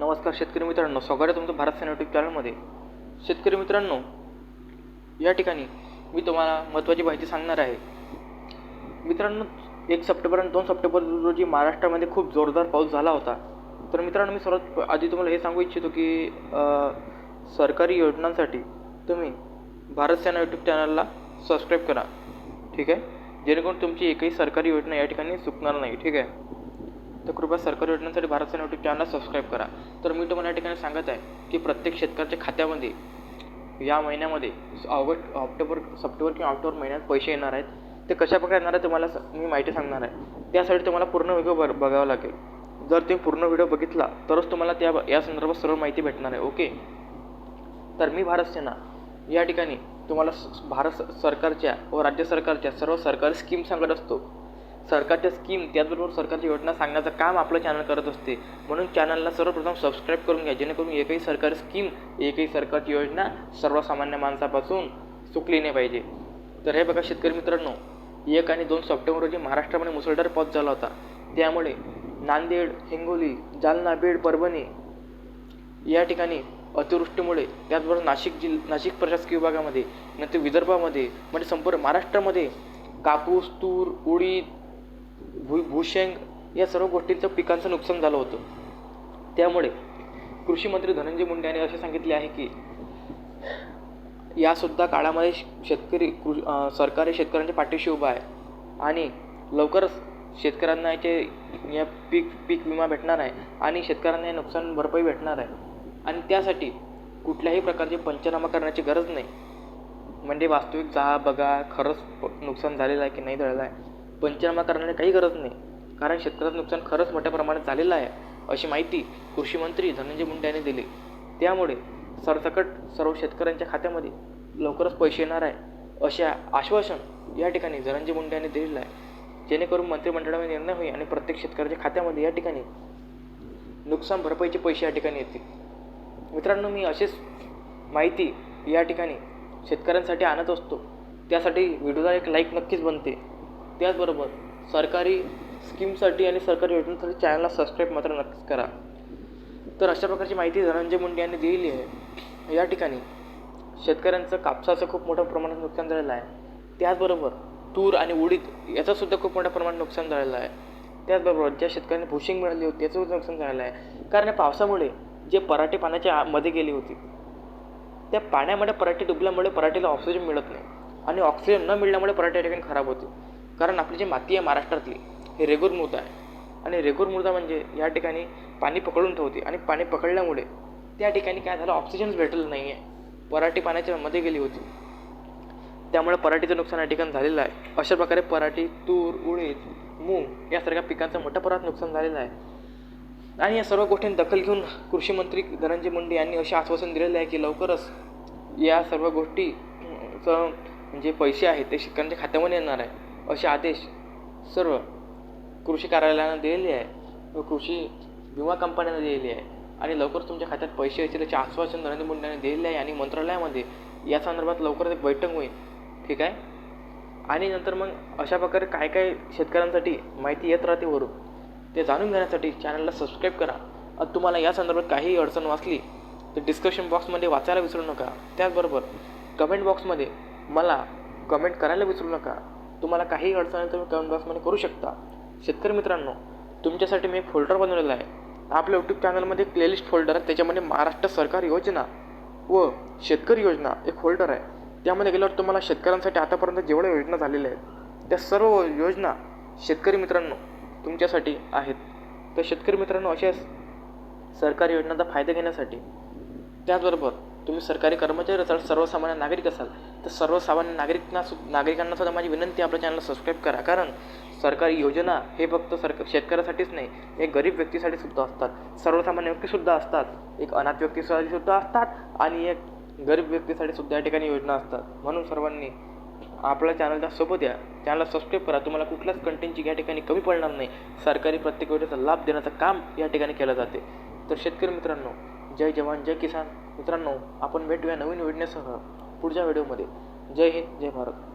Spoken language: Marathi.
नमस्कार शेतकरी मित्रांनो स्वागत आहे तुमचं भारत सेना यूट्यूब चॅनलमध्ये शेतकरी मित्रांनो या ठिकाणी मी तुम्हाला महत्त्वाची माहिती सांगणार आहे. मित्रांनो एक सप्टेंबर आणि दोन सप्टेंबर रोजी महाराष्ट्रामध्ये खूप जोरदार पाऊस झाला होता. तर मित्रांनो मी सर्वात आधी तुम्हाला हे सांगू इच्छितो की सरकारी योजनांसाठी तुम्ही भारत सेना यूट्यूब चॅनलला सबस्क्राईब करा. ठीक आहे? जेणेकरून तुमची एकही सरकारी योजना या ठिकाणी चुकणार नाही. ठीक आहे? तर कृपया सरकारी योजनांसाठी Bharat Sena YouTube channel subscribe करा. तर मी तुम्हाला या ठिकाणी सांगत आहे की प्रत्येक शेतकऱ्याच्या खात्यामध्ये या महिन्यामध्ये ऑगस्ट ऑक्टोबर सप्टेंबर किंवा ऑक्टोबर महिन्यात पैसे येणार आहेत. ते कशा प्रकारे येणार आहे तुम्हाला मी माहिती सांगणार आहे. त्यासाठी तुम्हाला पूर्ण व्हिडिओ ब बघावा लागेल. जर तुम्ही पूर्ण व्हिडिओ बघितला तरच तुम्हाला त्या या संदर्भात सर्व माहिती भेटणार आहे ओके? तर मी भारत सेना या ठिकाणी तुम्हाला स- भारत सरकारच्या व राज्य सरकारच्या सर्व सरकारी स्कीम सांगत असतो. सरकारच्या स्कीम त्याचबरोबर सरकारची योजना सांगण्याचं काम आपलं चॅनल करत असते. म्हणून चॅनलला सर्वप्रथम सबस्क्राईब करून घ्या जेणेकरून एकही सरकारी स्कीम एकही सरकारची योजना सर्वसामान्य माणसापासून चुकली नाही पाहिजे. तर हे बघा शेतकरी मित्रांनो एक आणि दोन सप्टेंबर रोजी महाराष्ट्रामध्ये मुसळधार पाऊस झाला होता. त्यामुळे नांदेड हिंगोली जालना बीड परभणी या ठिकाणी अतिवृष्टीमुळे त्याचबरोबर नाशिक जिल नाशिक प्रशासकीय विभागामध्ये नंतर विदर्भामध्ये म्हणजे संपूर्ण महाराष्ट्रामध्ये कापूस तूर उडीद भू भूशेंग या सर्व गोष्टींचं पिकांचं नुकसान झालं होतं. त्यामुळे कृषी मंत्री धनंजय मुंडे यांनी असे सांगितले आहे की यासुद्धा काळामध्ये शेतकरी कृ सरकारी सरकार हे शेतकऱ्यांच्या पाठीशी उभा आहे आणि लवकरच शेतकऱ्यांना याचे या पीक पीक विमा भेटणार आहे आणि शेतकऱ्यांना हे नुकसान भरपाई भेटणार आहे. आणि त्यासाठी कुठल्याही प्रकारचे पंचनामा करण्याची गरज नाही. म्हणजे वास्तविक जा बघा खरंच नुकसान झालेलं आहे की नाही झालेलं आहे. पंचनामा करण्याची काही गरज नाही. कारण शेतकऱ्याचं नुकसान खरंच मोठ्या प्रमाणात झालेलं आहे अशी माहिती कृषी मंत्री धनंजय मुंडे यांनी दिली. त्यामुळे सरसकट सर्व शेतकऱ्यांच्या खात्यामध्ये लवकरच पैसे येणार आहे असे आश्वासन या ठिकाणी धनंजय मुंडे यांनी दिलेलं आहे. जेणेकरून मंत्रिमंडळामध्ये निर्णय होईल आणि प्रत्येक शेतकऱ्याच्या खात्यामध्ये या ठिकाणी नुकसान भरपाईचे पैसे या ठिकाणी येतील. मित्रांनो मी अशीच माहिती या ठिकाणी शेतकऱ्यांसाठी आणत असतो. त्यासाठी व्हिडिओला एक लाईक नक्कीच बनते. त्याचबरोबर सरकारी स्कीमसाठी आणि सरकारी योजनेसाठी चॅनलला सबस्क्राईब मात्र नक्कीच करा. तर अशा प्रकारची माहिती धनंजय मुंडे यांनी दिलेली आहे. या ठिकाणी शेतकऱ्यांचं कापसाचं खूप मोठ्या प्रमाणात नुकसान झालेलं आहे. त्याचबरोबर तूर आणि उडीद याचंसुद्धा खूप मोठ्या प्रमाणात नुकसान झालेलं आहे. त्याचबरोबर ज्या शेतकऱ्यांनी भुशिंग मिळाली होती त्याचंसुद्धा नुकसान झालेलं आहे. कारण या पावसामुळे जे पराठे पाण्याच्या मध्ये गेली होती त्या पाण्यामध्ये पराठे डुबल्यामुळे पराठीला ऑक्सिजन मिळत नाही. आणि ऑक्सिजन न मिळाल्यामुळे पराठे या ठिकाणी खराब होते. कारण आपली जी माती आहे महाराष्ट्रातली हे रेगूर मृदा आहे. आणि रेगूर मृदा म्हणजे या ठिकाणी पाणी पकडून ठेवते आणि पाणी पकडल्यामुळे त्या ठिकाणी काय झालं ऑक्सिजनच भेटलं नाही आहे पराठी पाण्याच्या मध्ये गेली होती. त्यामुळे पराठीचं नुकसान या ठिकाणी झालेलं आहे. अशा प्रकारे पराठी तूर उडीद मूग यासारख्या पिकांचं मोठ्या प्रमाणात नुकसान झालेलं आहे. आणि या सर्व गोष्टींनी दखल घेऊन कृषी मंत्री धनंजय मुंडे यांनी असे आश्वासन दिलेलं आहे की लवकरच या सर्व गोष्टीचं जे पैसे आहेत ते शेतकऱ्यांच्या खात्यामध्ये येणार आहे. असे आदेश सर्व कृषी कार्यालयानं दिलेले आहे व कृषी विमा कंपन्यांना दिलेली आहे. आणि लवकरच तुमच्या खात्यात पैसे येतील याचे आश्वासन नरेंद्र मोदी यांनी दिलेले आहे आणि मंत्रालयामध्ये या संदर्भात लवकरच एक बैठक होईल. ठीक आहे? आणि नंतर मग अशा प्रकारे काय काय शेतकऱ्यांसाठी माहिती येत राहते वरून ते जाणून घेण्यासाठी चॅनलला सबस्क्राईब करा. आणि तुम्हाला या संदर्भात काही अडचण वाचली तर डिस्क्रिप्शन बॉक्समध्ये वाचायला विसरू नका. त्याचबरोबर कमेंट बॉक्समध्ये मला कमेंट करायला विसरू नका. तुम्हाला काही अडचण आली तुम्ही कमेंट बॉक्समध्ये करू शकता. शेतकरी मित्रांनो तुमच्यासाठी मी एक फोल्डर बनवलेला आहे. आपल्या यूट्यूब चॅनलमध्ये एक प्लेलिस्ट फोल्डर आहे. त्याच्यामध्ये महाराष्ट्र सरकार योजना व शेतकरी योजना एक फोल्डर आहे. त्यामध्ये गेल्यावर तुम्हाला शेतकऱ्यांसाठी आतापर्यंत जेवढ्या योजना झालेल्या आहेत त्या सर्व योजना शेतकरी मित्रांनो तुमच्यासाठी आहेत. तर शेतकरी मित्रांनो अशा सरकारी योजनांचा फायदा घेण्यासाठी त्याचबरोबर तुम्ही सरकारी कर्मचारी असाल सर्वसामान्य नागरिक असाल तर सर्वसामान्य नागरिकांना सु नागरिकांना सुद्धा माझी विनंती आपल्या चॅनलला सबस्क्राईब करा. कारण सरकारी योजना हे फक्त सरक शेतकऱ्यासाठीच नाही हे गरीब व्यक्तीसाठी सुद्धा असतात. सर्वसामान्य व्यक्तीसुद्धा असतात. एक अनाथ व्यक्तीसाठी सुद्धा असतात आणि एक गरीब व्यक्तीसाठी सुद्धा या ठिकाणी योजना असतात. म्हणून सर्वांनी आपल्या चॅनलच्या सोबत या. चॅनलला सबस्क्राईब करा. तुम्हाला कुठल्याच कंटेंटची या ठिकाणी कमी पडणार नाही. सरकारी प्रत्येक योजनेचा लाभ देण्याचं काम या ठिकाणी केलं जाते. तर शेतकरी मित्रांनो जय जवान जय किसान. मित्रांनो आपण भेटूया नवीन योजनेसह पुढच्या व्हिडिओमध्ये. जय हिंद जय भारत.